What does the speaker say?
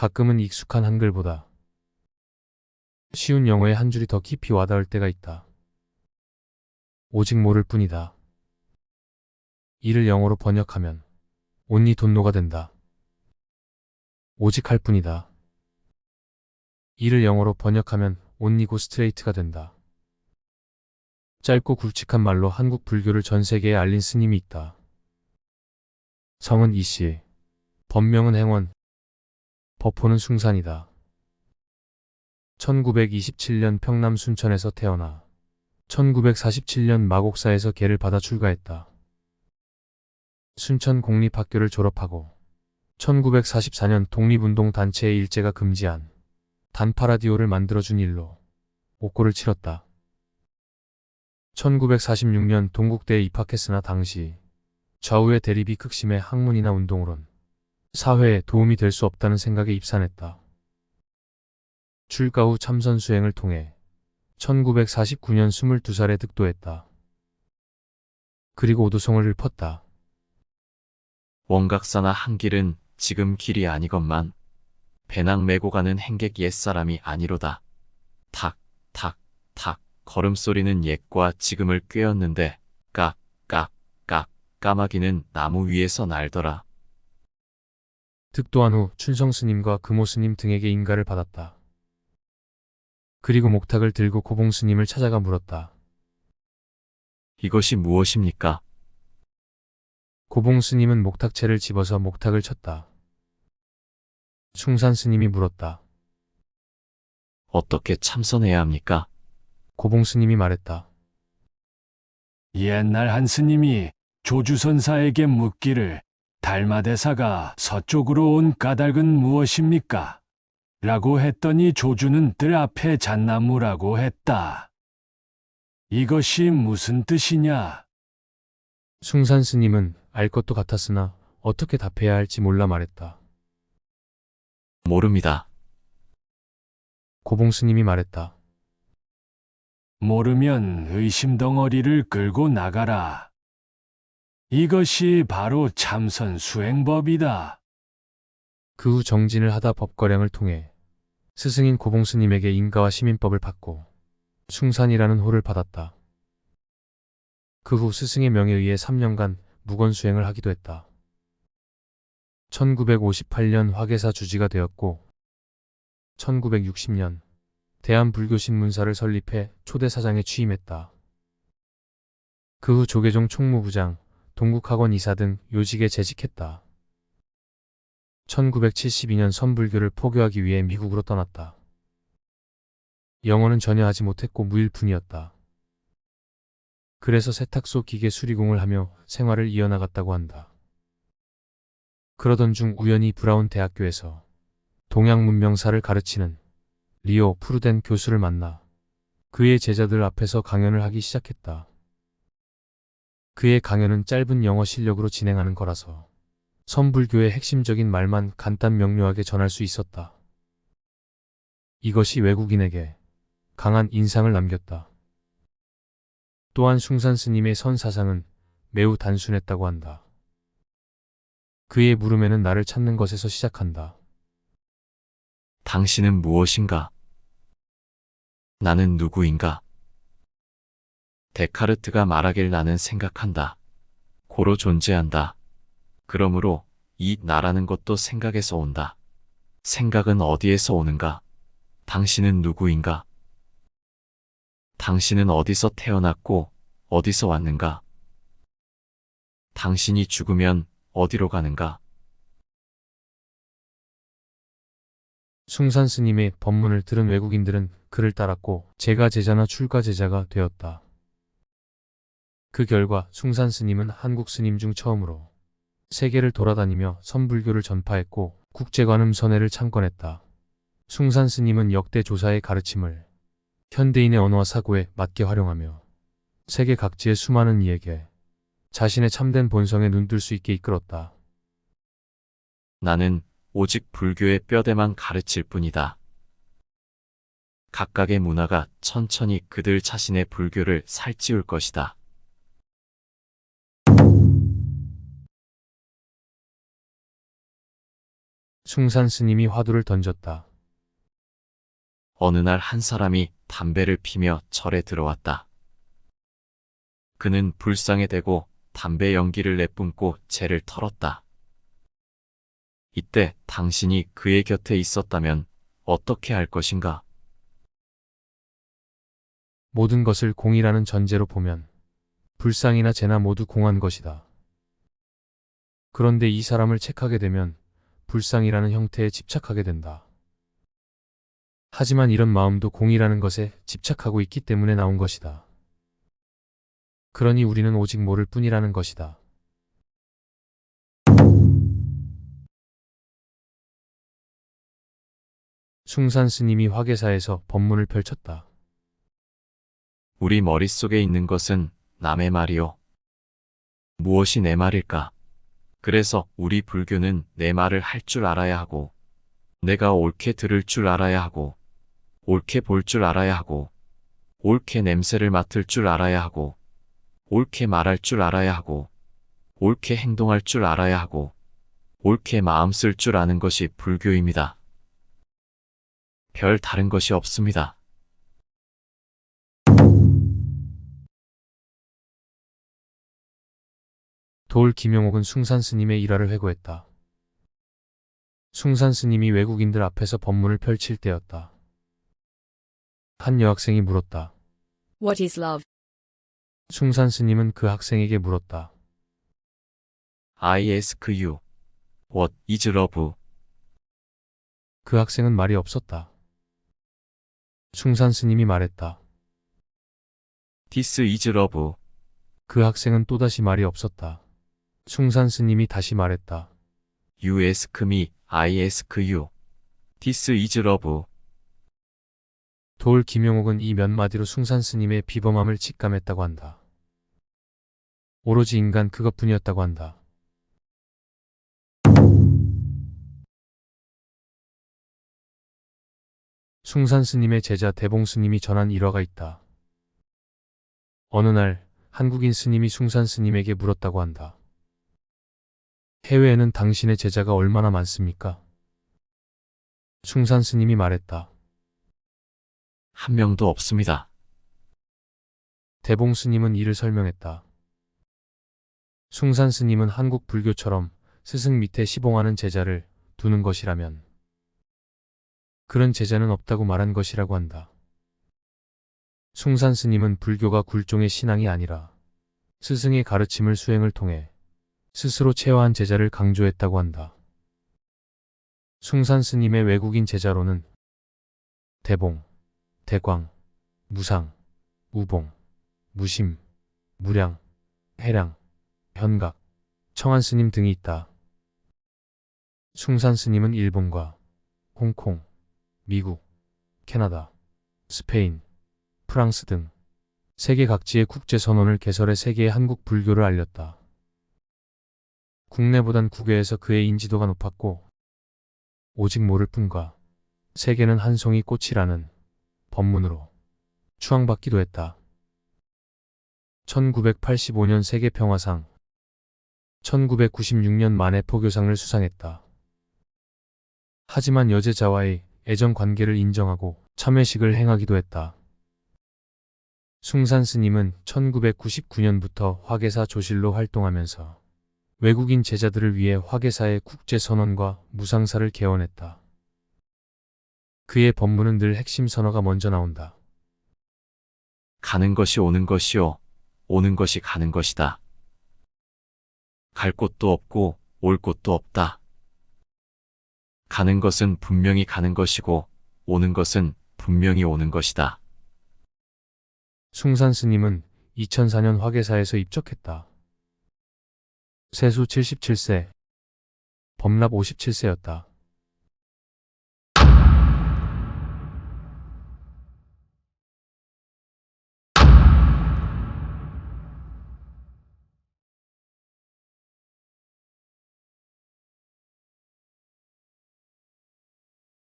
가끔은 익숙한 한글보다 쉬운 영어의 한 줄이 더 깊이 와닿을 때가 있다. 오직 모를 뿐이다. 이를 영어로 번역하면 온니 돈노가 된다. 오직 할 뿐이다. 이를 영어로 번역하면 온니 고스트레이트가 된다. 짧고 굵직한 말로 한국 불교를 전 세계에 알린 스님이 있다. 성은 이씨, 법명은 행원, 법호는 숭산이다. 1927년 평남 순천에서 태어나 1947년 마곡사에서 계를 받아 출가했다. 순천 공립학교를 졸업하고 1944년 독립운동 단체의 일제가 금지한 단파라디오를 만들어준 일로 옥고를 치렀다. 1946년 동국대에 입학했으나 당시 좌우의 대립이 극심해 학문이나 운동으론 사회에 도움이 될 수 없다는 생각에 입산했다. 출가 후 참선 수행을 통해 1949년 22살에 득도했다. 그리고 오도송을 읊었다. 원각사나 한길은 지금 길이 아니건만 배낭 메고 가는 행객 옛사람이 아니로다. 탁, 탁, 탁 걸음소리는 옛과 지금을 꿰었는데 깍, 깍, 깍 까마귀는 나무 위에서 날더라. 득도한 후 춘성 스님과 금호 스님 등에게 인가를 받았다. 그리고 목탁을 들고 고봉 스님을 찾아가 물었다. 이것이 무엇입니까? 고봉 스님은 목탁채를 집어서 목탁을 쳤다. 숭산 스님이 물었다. 어떻게 참선해야 합니까? 고봉 스님이 말했다. 옛날 한 스님이 조주선사에게 묻기를 달마대사가 서쪽으로 온 까닭은 무엇입니까? 라고 했더니 조주는 뜰 앞에 잣나무라고 했다. 이것이 무슨 뜻이냐? 숭산 스님은 알 것도 같았으나 어떻게 답해야 할지 몰라 말했다. 모릅니다. 고봉 스님이 말했다. 모르면 의심 덩어리를 끌고 나가라. 이것이 바로 참선 수행법이다. 그 후 정진을 하다 법거량을 통해 스승인 고봉 스님에게 인가와 시민법을 받고 숭산이라는 호를 받았다. 그 후 스승의 명에 의해 3년간 무건 수행을 하기도 했다. 1958년 화계사 주지가 되었고 1960년 대한불교신문사를 설립해 초대 사장에 취임했다. 그 후 조계종 총무부장, 동국학원 이사 등 요직에 재직했다. 1972년 선불교를 포교하기 위해 미국으로 떠났다. 영어는 전혀 하지 못했고 무일푼이었다. 그래서 세탁소 기계 수리공을 하며 생활을 이어나갔다고 한다. 그러던 중 우연히 브라운 대학교에서 동양 문명사를 가르치는 리오 푸르덴 교수를 만나 그의 제자들 앞에서 강연을 하기 시작했다. 그의 강연은 짧은 영어 실력으로 진행하는 거라서 선불교의 핵심적인 말만 간단 명료하게 전할 수 있었다. 이것이 외국인에게 강한 인상을 남겼다. 또한 숭산 스님의 선 사상은 매우 단순했다고 한다. 그의 물음에는 나를 찾는 것에서 시작한다. 당신은 무엇인가? 나는 누구인가? 데카르트가 말하길 나는 생각한다. 고로 존재한다. 그러므로 이 나라는 것도 생각에서 온다. 생각은 어디에서 오는가? 당신은 누구인가? 당신은 어디서 태어났고 어디서 왔는가? 당신이 죽으면 어디로 가는가? 숭산 스님의 법문을 들은 외국인들은 그를 따랐고 제가 제자나 출가 제자가 되었다. 그 결과 숭산 스님은 한국 스님 중 처음으로 세계를 돌아다니며 선불교를 전파했고 국제관음 선회를 창건했다. 숭산 스님은 역대 조사의 가르침을 현대인의 언어와 사고에 맞게 활용하며 세계 각지의 수많은 이에게 자신의 참된 본성에 눈뜰 수 있게 이끌었다. 나는 오직 불교의 뼈대만 가르칠 뿐이다. 각각의 문화가 천천히 그들 자신의 불교를 살찌울 것이다. 숭산 스님이 화두를 던졌다. 어느 날 한 사람이 담배를 피며 절에 들어왔다. 그는 불상에 대고 담배 연기를 내뿜고 재를 털었다. 이때 당신이 그의 곁에 있었다면 어떻게 할 것인가? 모든 것을 공이라는 전제로 보면 불상이나 재나 모두 공한 것이다. 그런데 이 사람을 책하게 되면 불상이라는 형태에 집착하게 된다. 하지만 이런 마음도 공이라는 것에 집착하고 있기 때문에 나온 것이다. 그러니 우리는 오직 모를 뿐이라는 것이다. 숭산 스님이 화계사에서 법문을 펼쳤다. 우리 머릿속에 있는 것은 남의 말이요. 무엇이 내 말일까? 그래서 우리 불교는 내 말을 할 줄 알아야 하고, 내가 옳게 들을 줄 알아야 하고, 옳게 볼 줄 알아야 하고, 옳게 냄새를 맡을 줄 알아야 하고, 옳게 말할 줄 알아야 하고, 옳게 행동할 줄 알아야 하고, 옳게 마음 쓸 줄 아는 것이 불교입니다. 별 다른 것이 없습니다. 도울 김용옥은 숭산 스님의 일화를 회고했다. 숭산 스님이 외국인들 앞에서 법문을 펼칠 때였다. 한 여학생이 물었다. What is love? 숭산 스님은 그 학생에게 물었다. I ask you, what is love? 그 학생은 말이 없었다. 숭산 스님이 말했다. This is love. 그 학생은 또다시 말이 없었다. 숭산 스님이 다시 말했다. You ask me, I ask you. This is love. 도울 김용옥은 이 몇 마디로 숭산 스님의 비범함을 직감했다고 한다. 오로지 인간 그것뿐이었다고 한다. 숭산 스님의 제자 대봉 스님이 전한 일화가 있다. 어느 날 한국인 스님이 숭산 스님에게 물었다고 한다. 해외에는 당신의 제자가 얼마나 많습니까? 숭산 스님이 말했다. 한 명도 없습니다. 대봉 스님은 이를 설명했다. 숭산 스님은 한국 불교처럼 스승 밑에 시봉하는 제자를 두는 것이라면 그런 제자는 없다고 말한 것이라고 한다. 숭산 스님은 불교가 굴종의 신앙이 아니라 스승의 가르침을 수행을 통해 스스로 체화한 제자를 강조했다고 한다. 숭산 스님의 외국인 제자로는 대봉, 대광, 무상, 우봉, 무심, 무량, 해량, 현각, 청한 스님 등이 있다. 숭산 스님은 일본과 홍콩, 미국, 캐나다, 스페인, 프랑스 등 세계 각지의 국제 선언을 개설해 세계의 한국 불교를 알렸다. 국내보단 국외에서 그의 인지도가 높았고 오직 모를 뿐과 세계는 한 송이 꽃이라는 법문으로 추앙받기도 했다. 1985년 세계평화상, 1996년 만에 포교상을 수상했다. 하지만 여제자와의 애정 관계를 인정하고 참회식을 행하기도 했다. 숭산 스님은 1999년부터 화계사 조실로 활동하면서 외국인 제자들을 위해 화계사의 국제선언과 무상사를 개원했다. 그의 법문은 늘 핵심 선어가 먼저 나온다. 가는 것이 오는 것이요. 오는 것이 가는 것이다. 갈 곳도 없고 올 곳도 없다. 가는 것은 분명히 가는 것이고 오는 것은 분명히 오는 것이다. 숭산 스님은 2004년 화계사에서 입적했다. 세수 77세, 법납 57세였다.